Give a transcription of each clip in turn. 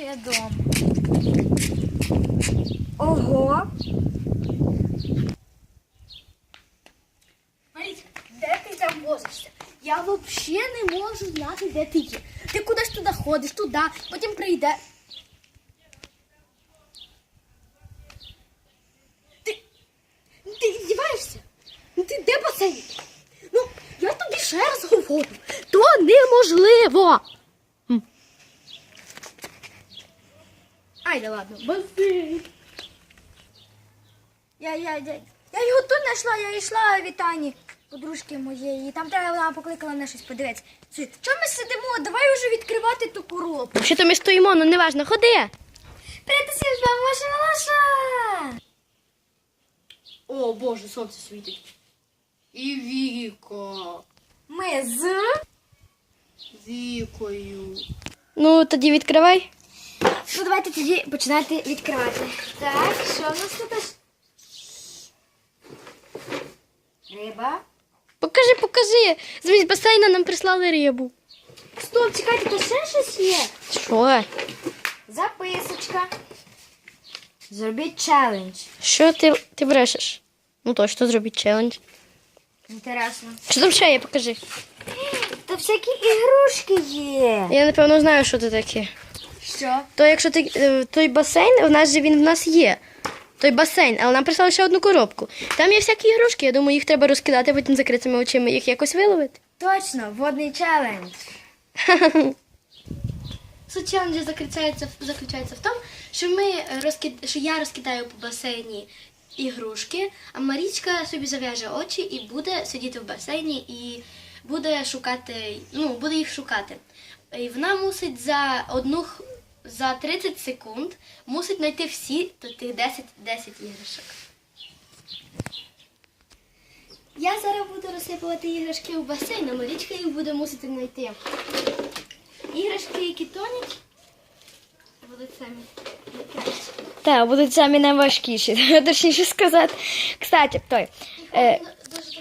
я дома. Ого. Маріка, де ти там возишся? Я взагалі не можу знати, де ти є. Ти кудись туди ходиш, туди, потім прийде. Ти. Ти? Ну ти де басейн? Ну, я тобі ще раз говорю. То неможливо. Ай, да ладно, басейн. Я, я, я, я його тут знайшла, я йшла вітані подружки моєї. І там треба вона покликала мене щось подивитися. Чому ми сидимо? Давай вже відкривати ту коробку. Що то ми стоїмо, ну неважно, ходи. Привіт, усім, з вами ваша Малаша. О, Боже, сонце світить. І Віка. Ми з... Вікою. Ну, тоді відкривай. Ну, давайте тоді починати відкривати. Так, що в нас тут? Риба. Покажи, покажи. З басейна нам прислали рибу. Стоп, чекайте, то ще щось є. Що? Записочка. Зробіть челендж. Що ти, ти брешеш? Ну точно зробіть челендж. Інтересно. Що там ще є, покажи. Та всякі ігрушки є. Я напевно знаю, що це таке. Що? То якщо ти е, той басейн, у нас же він в нас є. Той басейн, але нам прислали ще одну коробку. Там є всякі ігрушки, я думаю, їх треба розкидати, потім закритими очима їх якось виловити. Точно, водний челендж. Суть челенджу заключається, в- заключається в тому, що ми розкид... що я розкидаю по басейні ігрушки, а Марічка собі зав'яже очі і буде сидіти в басейні і буде шукати, ну, буде їх шукати. І вона мусить за одну за 30 секунд мусить знайти всі тих 10, 10 іграшок. Я зараз буду розсипувати іграшки в басейн, а Марічка їх буде мусити знайти. Іграшки, які тонуть, будуть самі найкращі. Так, будуть самі найважкіші, точніше сказати. Кстати, той. Е, Дуже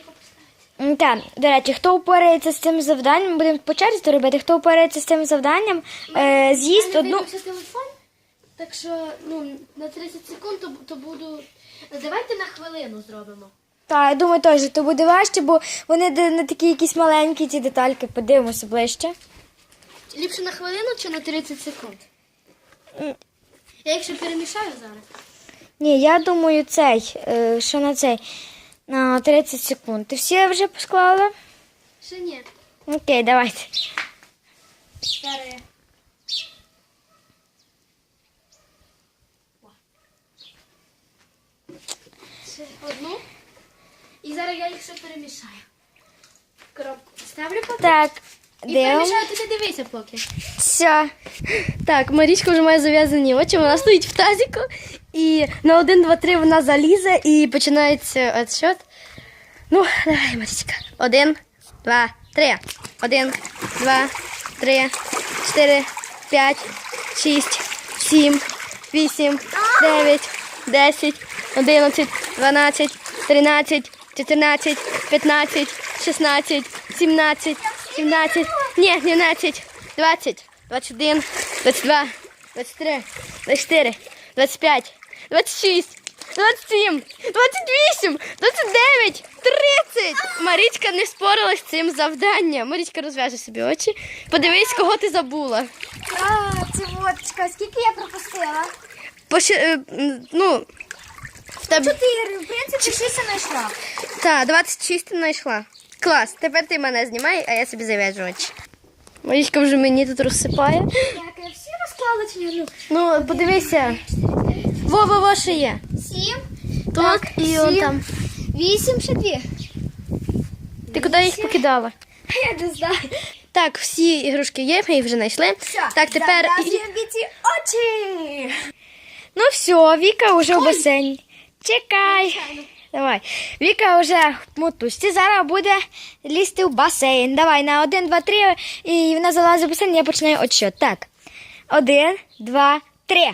тако поставити. м, та, до речі, хто упорається з цим завданням, будемо по черзі то робити, хто упорається з цим завданням, е, з'їсть Я одну. дивлюся телефон, так що ну, на 30 секунд то, то буду. Давайте на хвилину зробимо. Так, я думаю, теж то буде важче, бо вони де- не такі якісь маленькі ці детальки, подивимося ближче. Ліпше на хвилину чи на 30 секунд? М. Я якщо перемішаю зараз. Ні, я думаю, цей, е, що на цей, на 30 секунд. Ти всі вже посклала? Ще ні. Окей, давайте. Я. Ще одну. І зараз я їх ще перемішаю. Коробку ставлю поки. Так, І перемішаю, ти не дивися поки. Все. Так, Марічка вже має зав'язані очі, вона стоїть в тазіку, і на один, два, три вона залізе і починається отсчет. Ну, давай, Марічка. Один, два, три. Один, два, три, чотири, п'ять, шість, сім, вісім, дев'ять, десять, одинадцять, дванадцять, тринадцять, чотирнадцять, п'ятнадцять, шістнадцять, сімнадцять, сімнадцять, ні, дванадцять, двадцять. 21, 22, 23, 24, 25, 26, 27, 28, 29, 30. Марічка не спорилась з цим завданням. Марічка розв'яже собі очі. Подивись, кого ти забула. А, це водочка. Скільки я пропустила? Поши, е, ну, в тебе... Чотири. В принципі, шість я знайшла. Так, 26 ти знайшла. Клас, тепер ти мене знімай, а я собі зав'яжу очі. Марічка вже мені тут розсипає. Так, я всі розклала чи ні? Ну, подивися. Во-во-во, є. Сім. Так, і он сім. там. Вісім, ще дві. Ти куди їх покидала? Я не знаю. Так, всі ігрушки є, ми їх вже знайшли. Так, тепер. Ці очі. Ну все, Віка вже в басейні. Чекай. Давай. Віка вже в мотузці. Зараз буде лізти в басейн. Давай на один, два, три. І вона залазить в басейн, я починаю отсчет. Так. Один, два, три.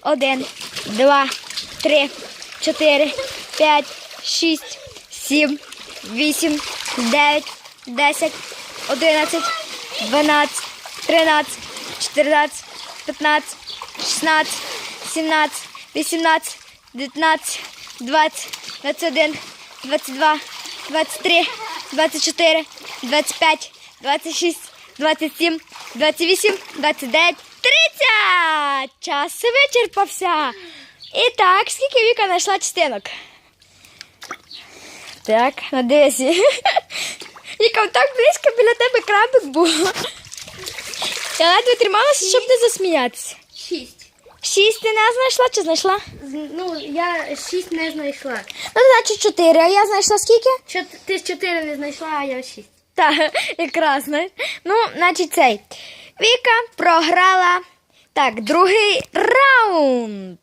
Один, два, три, чотири, п'ять, шість, сім, вісім, дев'ять, десять, одинадцять, дванадцять, тринадцять, чотирнадцять, п'ятнадцять, 16, 17, 18, 19, 20, 21, 22, 23, 24, 25, 26, 27, 28, 29, 30! Час вичерпався. І так, скільки Віка знайшла частинок? Так, на 10. Віка, так близько біля тебе крабик був. Я ледве трималася, щоб не засміятися. Шість. Шість ти не знайшла чи знайшла? Ну, я шість не знайшла. Ну, значить, чотири. А я знайшла скільки? Чот- Ти чотири не знайшла, а я шість. Так, якраз, знаєш. Ну, значить, цей. Віка програла. Так, другий раунд.